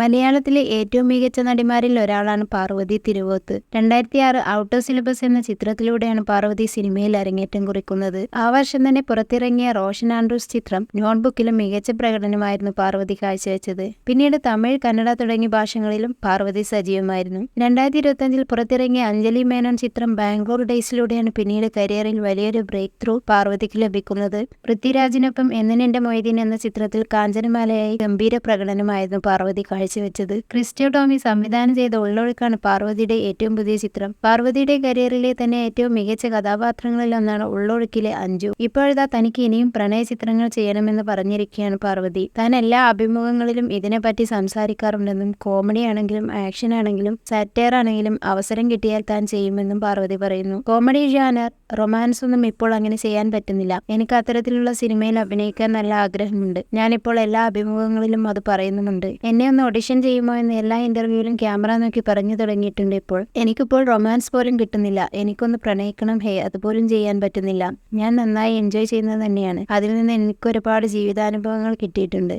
മലയാളത്തിലെ ഏറ്റവും മികച്ച നടിമാരിൽ ഒരാളാണ് പാർവതി തിരുവോത്ത്. രണ്ടായിരത്തി ആറ് ഔട്ട് ഓഫ് സിലബസ് എന്ന ചിത്രത്തിലൂടെയാണ് പാർവതി സിനിമയിൽ അരങ്ങേറ്റം കുറിക്കുന്നത്. ആ വർഷം തന്നെ പുറത്തിറങ്ങിയ റോഷൻ ആൻഡ്രൂസ് ചിത്രം നോട്ട്ബുക്കിലും മികച്ച പ്രകടനമായിരുന്നു പാർവതി കാഴ്ചവെച്ചത്. പിന്നീട് തമിഴ് കന്നഡ തുടങ്ങിയ ഭാഷകളിലും പാർവതി സജീവമായിരുന്നു. രണ്ടായിരത്തി ഇരുപത്തഞ്ചിൽ പുറത്തിറങ്ങിയ അഞ്ജലി മേനോൻ ചിത്രം ബാംഗ്ലൂർ ഡേയ്സിലൂടെയാണ് പിന്നീട് കരിയറിൽ വലിയൊരു ബ്രേക്ക് ത്രൂ പാർവതിക്ക് ലഭിക്കുന്നത്. പൃഥ്വിരാജിനൊപ്പം എന്നിനെന്റെ മൊയ്തീൻ എന്ന ചിത്രത്തിൽ കാഞ്ചനമാലയായി ഗംഭീര പ്രകടനമായിരുന്നു പാർവതി കാഴ്ചവെച്ചത് ക്രിസ്റ്റോ ടോമി സംവിധാനം ചെയ്ത ഉള്ളൊഴുക്കാണ് പാർവതിയുടെ ഏറ്റവും പുതിയ ചിത്രം. പാർവതിയുടെ കരിയറിലെ തന്നെ ഏറ്റവും മികച്ച കഥാപാത്രങ്ങളിൽ ഒന്നാണ് ഉള്ളൊഴുക്കിലെ അഞ്ജു. ഇപ്പോഴതാ തനിക്ക് ഇനിയും പ്രണയ ചിത്രങ്ങൾ ചെയ്യണമെന്ന് പറഞ്ഞിരിക്കുകയാണ് പാർവതി. താൻ എല്ലാ അഭിമുഖങ്ങളിലും ഇതിനെപ്പറ്റി സംസാരിക്കാറുണ്ടെന്നും കോമഡി ആണെങ്കിലും ആക്ഷൻ ആണെങ്കിലും സാറ്റയർ ആണെങ്കിലും അവസരം കിട്ടിയാൽ താൻ ചെയ്യുമെന്നും പാർവതി പറയുന്നു. കോമഡി ജാനർ റൊമാൻസ് ഒന്നും ഇപ്പോൾ അങ്ങനെ ചെയ്യാൻ പറ്റുന്നില്ല. എനിക്ക് അത്തരത്തിലുള്ള സിനിമയിൽ അഭിനയിക്കാൻ നല്ല ആഗ്രഹമുണ്ട്. ഞാനിപ്പോൾ എല്ലാ അഭിമുഖങ്ങളിലും അത് പറയുന്നുമുണ്ട്. എന്നെ ഒന്ന് ഓഡിഷൻ ചെയ്യുമോ എന്ന് എല്ലാ ഇന്റർവ്യൂവിലും ക്യാമറ നോക്കി പറഞ്ഞു തുടങ്ങിയിട്ടുണ്ട് ഇപ്പോൾ. എനിക്കിപ്പോൾ റൊമാൻസ് പോലും കിട്ടുന്നില്ല. എനിക്കൊന്ന് പ്രണയിക്കണം ഹേ അതുപോലും ചെയ്യാൻ പറ്റുന്നില്ല. ഞാൻ നന്നായി എൻജോയ് ചെയ്യുന്നത് തന്നെയാണ്. അതിൽ നിന്ന് എനിക്ക് ഒരുപാട് ജീവിതാനുഭവങ്ങൾ കിട്ടിയിട്ടുണ്ട്.